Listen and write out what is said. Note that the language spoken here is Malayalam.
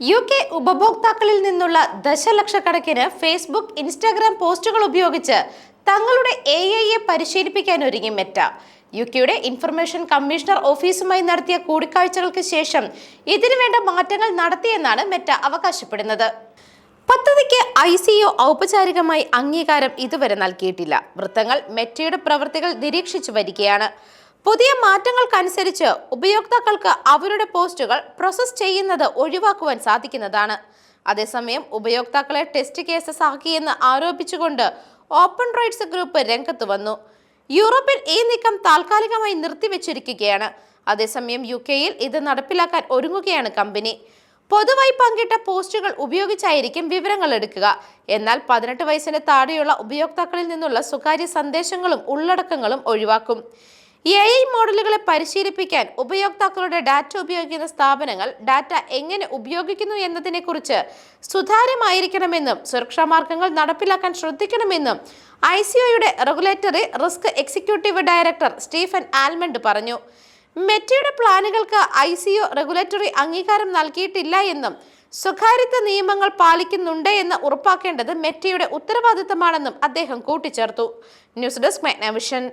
യു കെ ഉപഭോക്താക്കളിൽ നിന്നുള്ള ദശലക്ഷക്കണക്കിന് ഫേസ്ബുക്ക് ഇൻസ്റ്റാഗ്രാം പോസ്റ്റുകൾ ഉപയോഗിച്ച് തങ്ങളുടെ എ ഐയെ പരിശീലിപ്പിക്കാൻ ഒരുങ്ങി മെറ്റ. യു കെയുടെ ഇൻഫർമേഷൻ കമ്മീഷണർ ഓഫീസുമായി നടത്തിയ കൂടിക്കാഴ്ചകൾക്ക് ശേഷം ഇതിനുവേണ്ട മാറ്റങ്ങൾ നടത്തിയെന്നാണ് മെറ്റ അവകാശപ്പെടുന്നത്. പദ്ധതിക്ക് ഐ സി ഒ ഔപചാരികമായി അംഗീകാരം ഇതുവരെ നൽകിയിട്ടില്ല. വൃത്തങ്ങൾ മെറ്റയുടെ പ്രവൃത്തികൾ നിരീക്ഷിച്ചു വരികയാണ്. പുതിയ മാറ്റങ്ങൾക്കനുസരിച്ച് ഉപയോക്താക്കൾക്ക് അവരുടെ പോസ്റ്റുകൾ പ്രോസസ് ചെയ്യുന്നത് ഒഴിവാക്കുവാൻ സാധിക്കുന്നതാണ്. അതേസമയം ഉപയോക്താക്കളെ ടെസ്റ്റ് കേസസ് ആക്കിയെന്ന് ആരോപിച്ചുകൊണ്ട് ഓപ്പൺ റൈറ്റ്സ് ഗ്രൂപ്പ് രംഗത്ത് വന്നു. യൂറോപ്പിൽ ഈ നീക്കം താൽക്കാലികമായി നിർത്തിവെച്ചിരിക്കുകയാണ്. അതേസമയം യു കെയിൽ ഇത് നടപ്പിലാക്കാൻ ഒരുങ്ങുകയാണ് കമ്പനി. പൊതുവായി പങ്കിട്ട പോസ്റ്റുകൾ ഉപയോഗിച്ചായിരിക്കും വിവരങ്ങൾ എടുക്കുക. എന്നാൽ പതിനെട്ട് വയസ്സിന് താഴെയുള്ള ഉപയോക്താക്കളിൽ നിന്നുള്ള സ്വകാര്യ സന്ദേശങ്ങളും ഉള്ളടക്കങ്ങളും ഒഴിവാക്കും. എ ഐ മോഡലുകളെ പരിശീലിപ്പിക്കാൻ ഉപയോക്താക്കളുടെ ഡാറ്റ ഉപയോഗിക്കുന്ന സ്ഥാപനങ്ങൾ ഡാറ്റ എങ്ങനെ ഉപയോഗിക്കുന്നു എന്നതിനെക്കുറിച്ച് സുതാര്യമായിരിക്കണമെന്നും സുരക്ഷാ മാർഗങ്ങൾ നടപ്പിലാക്കാൻ ശ്രദ്ധിക്കണമെന്നും ഐ സി ഒയുടെ regulatory risk executive director Stephen Almond പറഞ്ഞു. മെറ്റയുടെ പ്ലാനുകൾക്ക് ഐ സി ഒ റെഗുലേറ്ററി അംഗീകാരം നൽകിയിട്ടില്ല എന്നും സ്വകാര്യത നിയമങ്ങൾ പാലിക്കുന്നുണ്ട് എന്ന് ഉറപ്പാക്കേണ്ടത് മെറ്റയുടെ ഉത്തരവാദിത്തമാണെന്നും അദ്ദേഹം കൂട്ടിച്ചേർത്തു. News desk Megnavision.